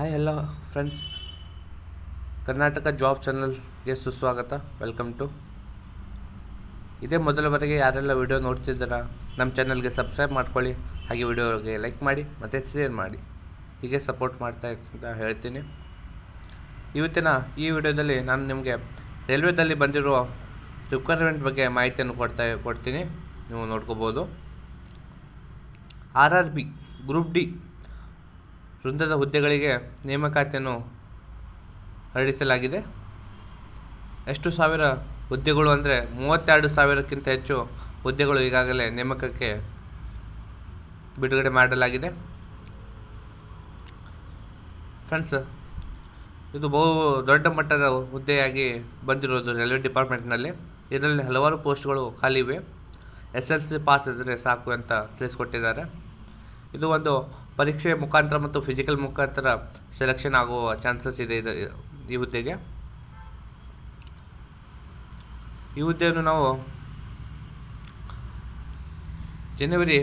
Hi ಎಲ್ಲ friends Karnataka job ಚಾನಲ್ಗೆ ಸುಸ್ವಾಗತ. ವೆಲ್ಕಮ್ ಟು ಇದೇ ಮೊದಲ ಬಾರಿಗೆ ಯಾರೆಲ್ಲ ವಿಡಿಯೋ ನೋಡ್ತಿದ್ದಾರ ನಮ್ಮ ಚಾನಲ್ಗೆ ಸಬ್ಸ್ಕ್ರೈಬ್ ಮಾಡ್ಕೊಳ್ಳಿ. ಹಾಗೆ ವಿಡಿಯೋಗೆ ಲೈಕ್ ಮಾಡಿ, ಮತ್ತು ಶೇರ್ ಮಾಡಿ. ಹೀಗೆ ಸಪೋರ್ಟ್ ಮಾಡ್ತಾ ಅಂತ ಹೇಳ್ತೀನಿ. ಇವತ್ತಿನ ಈ ವಿಡಿಯೋದಲ್ಲಿ ನಾನು ನಿಮಗೆ ರೈಲ್ವೆದಲ್ಲಿ ಬಂದಿರುವ ರಿಕ್ವೈರ್ಮೆಂಟ್ ಬಗ್ಗೆ ಮಾಹಿತಿಯನ್ನು ಕೊಡ್ತಾ, ಕೊಡ್ತೀನಿ. ನೀವು ನೋಡ್ಕೋಬೋದು. R R B group D ವೃಂದದ ಹುದ್ದೆಗಳಿಗೆ ನೇಮಕಾತಿಯನ್ನು ಹರಡಿಸಲಾಗಿದೆ ಎಷ್ಟು ಸಾವಿರ ಹುದ್ದೆಗಳು ಅಂದರೆ ಮೂವತ್ತೆರಡು ಸಾವಿರಕ್ಕಿಂತ ಹೆಚ್ಚು ಹುದ್ದೆಗಳು ಈಗಾಗಲೇ ನೇಮಕಕ್ಕೆ ಬಿಡುಗಡೆ ಮಾಡಲಾಗಿದೆ. ಫ್ರೆಂಡ್ಸ್, ಇದು ಬಹು ದೊಡ್ಡ ಮಟ್ಟದ ಹುದ್ದೆಯಾಗಿ ಬಂದಿರೋದು ರೈಲ್ವೆ ಡಿಪಾರ್ಟ್ಮೆಂಟ್ನಲ್ಲಿ. ಇದರಲ್ಲಿ ಹಲವಾರು ಪೋಸ್ಟ್ಗಳು ಖಾಲಿ ಇವೆ. ಎಸ್ ಎಲ್ ಸಿ ಪಾಸ್ ಇದ್ದರೆ ಸಾಕು ಅಂತ ತಿಳಿಸ್ಕೊಟ್ಟಿದ್ದಾರೆ. ಇದು ಒಂದು ಪರೀಕ್ಷೆ ಮುಖಾಂತರ ಮತ್ತು ಫಿಸಿಕಲ್ ಮುಖಾಂತರ ಸೆಲೆಕ್ಷನ್ ಆಗುವ ಚಾನ್ಸಸ್ ಇದೆ ಇದು, ಈ ಹುದ್ದೆಗೆ. ಈ ಹುದ್ದೆಯನ್ನು ನಾವು ಜನವರಿ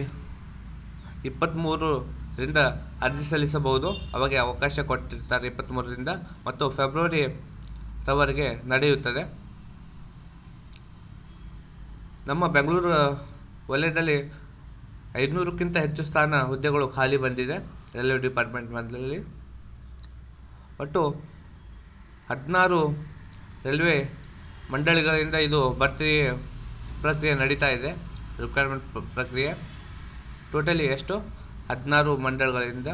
ಇಪ್ಪತ್ತ್ಮೂರರಿಂದ ಅರ್ಜಿ ಸಲ್ಲಿಸಬಹುದು. ಅವಾಗ ಅವಕಾಶ ಕೊಟ್ಟಿರ್ತಾರೆ ಇಪ್ಪತ್ತ್ಮೂರರಿಂದ ಮತ್ತು ಫೆಬ್ರವರಿ ರವರೆಗೆ ನಡೆಯುತ್ತದೆ. ನಮ್ಮ ಬೆಂಗಳೂರು ವಲಯದಲ್ಲಿ ಐದುನೂರಕ್ಕಿಂತ ಹೆಚ್ಚು ಸ್ಥಾನ ಹುದ್ದೆಗಳು ಖಾಲಿ ಬಂದಿದೆ. ರೈಲ್ವೆ ಡಿಪಾರ್ಟ್ಮೆಂಟ್ ಡಿಪಾರ್ಟ್ಮೆಂಟ್ನಲ್ಲಿ ಒಟ್ಟು ಹದಿನಾರು ರೈಲ್ವೆ ಮಂಡಳಿಗಳಿಂದ ಇದು ಭರ್ತಿ ಪ್ರಕ್ರಿಯೆ ನಡೀತಾ ಇದೆ. ರಿಕ್ವೈರ್ಮೆಂಟ್ ಪ್ರಕ್ರಿಯೆ. ಟೋಟಲಿ ಎಷ್ಟು? ಹದಿನಾರು ಮಂಡಳಿಗಳಿಂದ,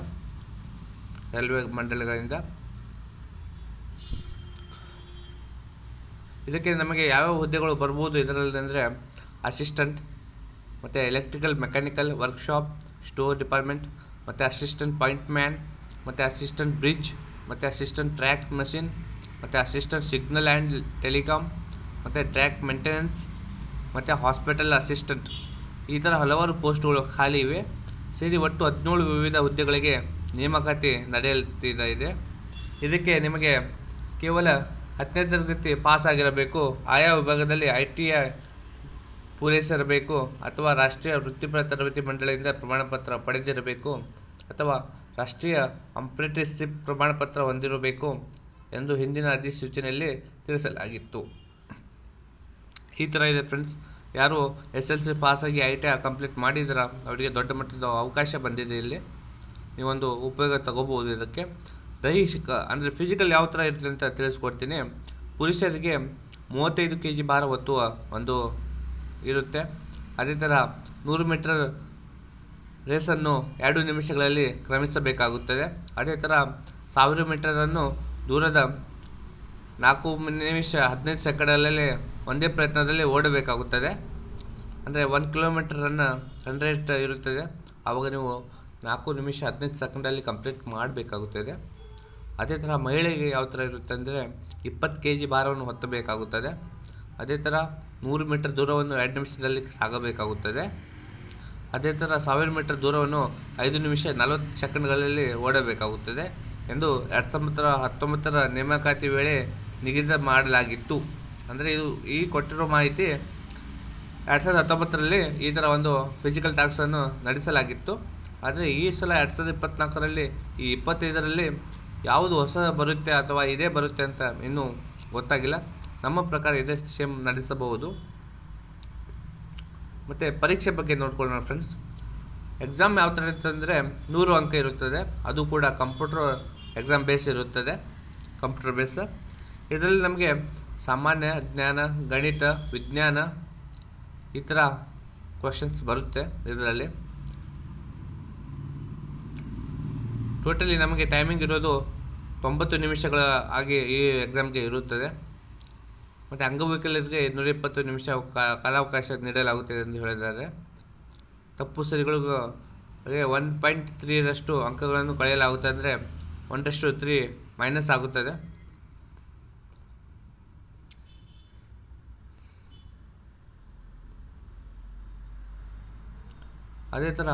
ರೈಲ್ವೆ ಮಂಡಳಿಗಳಿಂದ. ಇದಕ್ಕೆ ನಮಗೆ ಯಾವ್ಯಾವ ಹುದ್ದೆಗಳು ಬರ್ಬೋದು ಇದರಲ್ಲಿ ಅಂದರೆ ಅಸಿಸ್ಟೆಂಟ್ ಮತ್ತು electrical mechanical workshop store department ಮತ್ತು ಅಸಿಸ್ಟೆಂಟ್ ಪಾಯಿಂಟ್ ಮ್ಯಾನ್ ಮತ್ತು ಅಸಿಸ್ಟೆಂಟ್ ಬ್ರಿಡ್ಜ್ ಮತ್ತು ಅಸಿಸ್ಟೆಂಟ್ ಟ್ರ್ಯಾಕ್ ಮಷಿನ್ ಮತ್ತು ಅಸಿಸ್ಟೆಂಟ್ ಸಿಗ್ನಲ್ ಆ್ಯಂಡ್ ಟೆಲಿಕಾಮ್ ಮತ್ತು ಟ್ರ್ಯಾಕ್ ಮೇಂಟೆನೆನ್ಸ್ ಮತ್ತು ಹಾಸ್ಪಿಟಲ್ ಅಸಿಸ್ಟೆಂಟ್ ಈ ಥರ ಹಲವಾರು ಪೋಸ್ಟ್ಗಳು ಖಾಲಿ ಇವೆ. ಸೇರಿ ಒಟ್ಟು ಹದಿನೇಳು ವಿವಿಧ ಹುದ್ದೆಗಳಿಗೆ ನೇಮಕಾತಿ ನಡೆಯುತ್ತಿದೆ ಇದೆ. ಇದಕ್ಕೆ ನಿಮಗೆ ಕೇವಲ ಹತ್ತನೇ ತರಗತಿ ಪಾಸ್ ಆಗಿರಬೇಕು. ಆಯಾ ವಿಭಾಗದಲ್ಲಿ ಐ ಟಿ ಐ ಪೂರೈಸಿರಬೇಕು ಅಥವಾ ರಾಷ್ಟ್ರೀಯ ವೃತ್ತಿಪರ ತರಬೇತಿ ಮಂಡಳಿಯಿಂದ ಪ್ರಮಾಣಪತ್ರ ಪಡೆದಿರಬೇಕು ಅಥವಾ ರಾಷ್ಟ್ರೀಯ ಅಪ್ರೆಂಟಿಸ್ಶಿಪ್ ಪ್ರಮಾಣಪತ್ರ ಹೊಂದಿರಬೇಕು ಎಂದು ಹಿಂದಿನ ಅಧಿಸೂಚನೆಯಲ್ಲಿ ತಿಳಿಸಲಾಗಿತ್ತು. ಈ ಥರ ಇದೆ ಫ್ರೆಂಡ್ಸ್. ಯಾರು ಎಸ್ ಎಲ್ ಸಿ ಪಾಸಾಗಿ ಐ ಟಿ ಕಂಪ್ಲೀಟ್ ಮಾಡಿದ್ರ ಅವರಿಗೆ ದೊಡ್ಡ ಮಟ್ಟದ ಅವಕಾಶ ಬಂದಿದೆ ಇಲ್ಲಿ. ನೀವೊಂದು ಉಪಯೋಗ ತಗೋಬೋದು ಇದಕ್ಕೆ. ದೈಹಿಕ ಅಂದರೆ ಫಿಸಿಕಲ್ ಯಾವ ಥರ ಇರುತ್ತೆ ಅಂತ ತಿಳಿಸ್ಕೊಡ್ತೀನಿ. ಪುರುಷರಿಗೆ ಮೂವತ್ತೈದು ಕೆ ಜಿ ಭಾರ ಹೊತ್ತುವ ಒಂದು ಇರುತ್ತೆ. ಅದೇ ಥರ ನೂರು ಮೀಟರ್ ರೇಸನ್ನು ಎರಡು ನಿಮಿಷಗಳಲ್ಲಿ ಕ್ರಮಿಸಬೇಕಾಗುತ್ತದೆ. ಅದೇ ಥರ ಸಾವಿರ ಮೀಟರನ್ನು ದೂರದ ನಾಲ್ಕು ನಿಮಿಷ ಹದಿನೈದು ಸೆಕೆಂಡಲ್ಲಿ ಒಂದೇ ಪ್ರಯತ್ನದಲ್ಲಿ ಓಡಬೇಕಾಗುತ್ತದೆ. ಅಂದರೆ ಒಂದು ಕಿಲೋಮೀಟರ್ ರನ್ ರನ್ ರೇಟ್ ಇರುತ್ತದೆ. ಆವಾಗ ನೀವು ನಾಲ್ಕು ನಿಮಿಷ ಹದಿನೈದು ಸೆಕೆಂಡಲ್ಲಿ ಕಂಪ್ಲೀಟ್ ಮಾಡಬೇಕಾಗುತ್ತದೆ. ಅದೇ ಥರ ಮಹಿಳೆಗೆ ಯಾವ ಥರ ಇರುತ್ತೆ ಅಂದರೆ ಇಪ್ಪತ್ತು ಕೆ ಜಿ ಭಾರವನ್ನು ಹೊತ್ತಬೇಕಾಗುತ್ತದೆ ಅದೇ ಥರ ನೂರು ಮೀಟರ್ ದೂರವನ್ನು ಎರಡು ನಿಮಿಷದಲ್ಲಿ ಸಾಗಬೇಕಾಗುತ್ತದೆ. ಅದೇ ಥರ ಸಾವಿರ ಮೀಟರ್ ದೂರವನ್ನು ಐದು ನಿಮಿಷ ನಲವತ್ತು ಸೆಕೆಂಡ್ಗಳಲ್ಲಿ ಓಡಬೇಕಾಗುತ್ತದೆ ಎಂದು ಎರಡು ಸಾವಿರದ ಹತ್ತೊಂಬತ್ತರ ನೇಮಕಾತಿ ವೇಳೆ ನಿಗದಿ ಮಾಡಲಾಗಿತ್ತು. ಅಂದರೆ ಇದು ಈ ಕೊಟ್ಟಿರೋ ಮಾಹಿತಿ ಎರಡು ಸಾವಿರದ ಹತ್ತೊಂಬತ್ತರಲ್ಲಿ ಈ ಥರ ಒಂದು ಫಿಸಿಕಲ್ ಟಾಕ್ಸನ್ನು ನಡೆಸಲಾಗಿತ್ತು. ಆದರೆ ಈ ಸಲ ಎರಡು ಸಾವಿರದ ಇಪ್ಪತ್ತ್ನಾಲ್ಕರಲ್ಲಿ ಈ ಇಪ್ಪತ್ತೈದರಲ್ಲಿ ಯಾವುದು ಹೊಸ ಬರುತ್ತೆ ಅಥವಾ ಇದೇ ಬರುತ್ತೆ ಅಂತ ಇನ್ನೂ ಗೊತ್ತಾಗಿಲ್ಲ. ನಮ್ಮ ಪ್ರಕಾರ ಇದೇ ಸೇಮ್ ನಡೆಸಬಹುದು. ಮತ್ತು ಪರೀಕ್ಷೆ ಬಗ್ಗೆ ನೋಡ್ಕೊಳ್ಳೋಣ ಫ್ರೆಂಡ್ಸ್ ಎಕ್ಸಾಮ್ ಯಾವ ಥರ ಇರುತ್ತೆ ಅಂದರೆ ನೂರು ಅಂಕ ಇರುತ್ತದೆ. ಅದು ಕೂಡ ಕಂಪ್ಯೂಟರ್ ಎಕ್ಸಾಮ್ ಬೇಸ್ ಇರುತ್ತದೆ. ಕಂಪ್ಯೂಟರ್ ಬೇಸ್ ಇದರಲ್ಲಿ ನಮಗೆ ಸಾಮಾನ್ಯ ಜ್ಞಾನ, ಗಣಿತ, ವಿಜ್ಞಾನ ಈ ಥರ ಕ್ವಶನ್ಸ್ ಬರುತ್ತೆ ಇದರಲ್ಲಿ. ಟೋಟಲಿ ನಮಗೆ ಟೈಮಿಂಗ್ ಇರೋದು ತೊಂಬತ್ತು ನಿಮಿಷಗಳ ಹಾಗೆ ಈ ಎಕ್ಸಾಮ್ಗೆ ಇರುತ್ತದೆ. ಮತ್ತು ಅಂಗವಿಕಲರಿಗೆ ನೂರ ಇಪ್ಪತ್ತು ನಿಮಿಷ ಕಾಲಾವಕಾಶ ನೀಡಲಾಗುತ್ತದೆ ಎಂದು ಹೇಳಿದ್ದಾರೆ. ತಪ್ಪು ಸರಿಗಳಿಗೂ ಒನ್ ಪಾಯಿಂಟ್ ತ್ರೀರಷ್ಟು ಅಂಕಗಳನ್ನು ಕಳೆಯಲಾಗುತ್ತೆ ಅಂದರೆ ಒಂದಷ್ಟು ತ್ರೀ ಮೈನಸ್ ಆಗುತ್ತದೆ. ಅದೇ ಥರ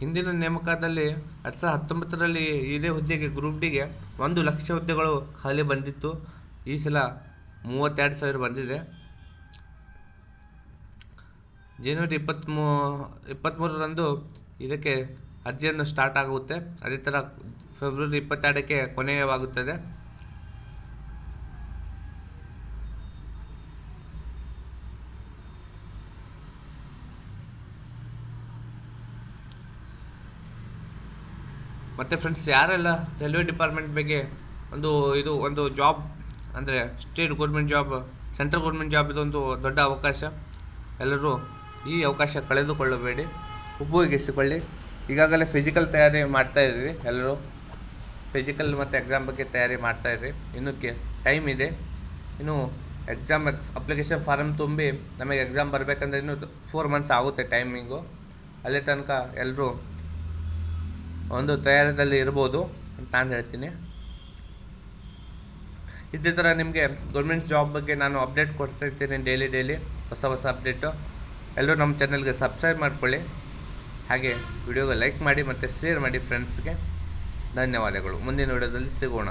ಹಿಂದಿನ ನೇಮಕದಲ್ಲಿ ಎರಡು ಸಾವಿರದ ಹತ್ತೊಂಬತ್ತರಲ್ಲಿ ಇದೇ ಹುದ್ದೆಗೆ ಗ್ರೂಪ್ ಡಿಗೆ ಒಂದು ಲಕ್ಷ ಹುದ್ದೆಗಳು ಖಾಲಿ ಬಂದಿತ್ತು. ಈ ಸಲ ಮೂವತ್ತೆರಡು ಸಾವಿರ ಬಂದಿದೆ. ಜನವರಿ ಇಪ್ಪತ್ತ್ಮೂ ಇಪ್ಪತ್ತ್ಮೂರರಂದು ಇದಕ್ಕೆ ಅರ್ಜಿಯನ್ನು ಸ್ಟಾರ್ಟ್ ಆಗುತ್ತೆ. ಅದೇ ಥರ ಫೆಬ್ರವರಿ ಇಪ್ಪತ್ತೆರಡಕ್ಕೆ ಕೊನೆಯವಾಗುತ್ತದೆ. ಮತ್ತು ಫ್ರೆಂಡ್ಸ್ ಯಾರೆಲ್ಲ ರೈಲ್ವೆ ಡಿಪಾರ್ಟ್ಮೆಂಟ್ ಬಗ್ಗೆ ಒಂದು ಇದು, ಒಂದು ಜಾಬ್ ಅಂದರೆ state government job central government job ಇದೊಂದು ದೊಡ್ಡ ಅವಕಾಶ. ಎಲ್ಲರೂ ಈ ಅವಕಾಶ ಕಳೆದುಕೊಳ್ಳಬೇಡಿ. ಉಪಯೋಗಿಸಿಕೊಳ್ಳಿ. ಈಗಾಗಲೇ ಫಿಸಿಕಲ್ ತಯಾರಿ ಮಾಡ್ತಾ ಇದ್ದೀರಿ ಎಲ್ಲರೂ. ಫಿಸಿಕಲ್ ಮತ್ತು ಎಕ್ಸಾಮ್ ಬಗ್ಗೆ ತಯಾರಿ ಮಾಡ್ತಾ ಇನ್ನು ಕೆ ಟೈಮ್ ಇದೆ. ಇನ್ನು ಎಕ್ಸಾಮ್ ಅಪ್ಲಿಕೇಶನ್ ಫಾರಮ್ ತುಂಬಿ ನಮಗೆ ಎಕ್ಸಾಮ್ ಬರಬೇಕಂದ್ರೆ ಇನ್ನೂ ಫೋರ್ ಮಂತ್ಸ್ ಆಗುತ್ತೆ ಟೈಮಿಂಗು ಅಲ್ಲಿ ತನಕ ಎಲ್ಲರೂ ಒಂದು ತಯಾರದಲ್ಲಿ ಇರ್ಬೋದು ಅಂತ ನಾನು ಹೇಳ್ತೀನಿ. ಇದೇ ಥರ ನಿಮಗೆ ಗೌರ್ಮೆಂಟ್ ಜಾಬ್ ಬಗ್ಗೆ ನಾನು ಅಪ್ಡೇಟ್ ಕೊಡ್ತಾ ಇರ್ತೀನಿ ಡೈಲಿ ಡೈಲಿ ಹೊಸ ಹೊಸ ಅಪ್ಡೇಟು ಎಲ್ಲರೂ ನಮ್ಮ ಚಾನಲ್ಗೆ ಸಬ್ಸ್ಕ್ರೈಬ್ ಮಾಡ್ಕೊಳ್ಳಿ. ಹಾಗೆ ವಿಡಿಯೋಗೆ ಲೈಕ್ ಮಾಡಿ ಮತ್ತು ಶೇರ್ ಮಾಡಿ ಫ್ರೆಂಡ್ಸ್ಗೆ ಧನ್ಯವಾದಗಳು. ಮುಂದಿನ ವಿಡಿಯೋದಲ್ಲಿ ಸಿಗೋಣ.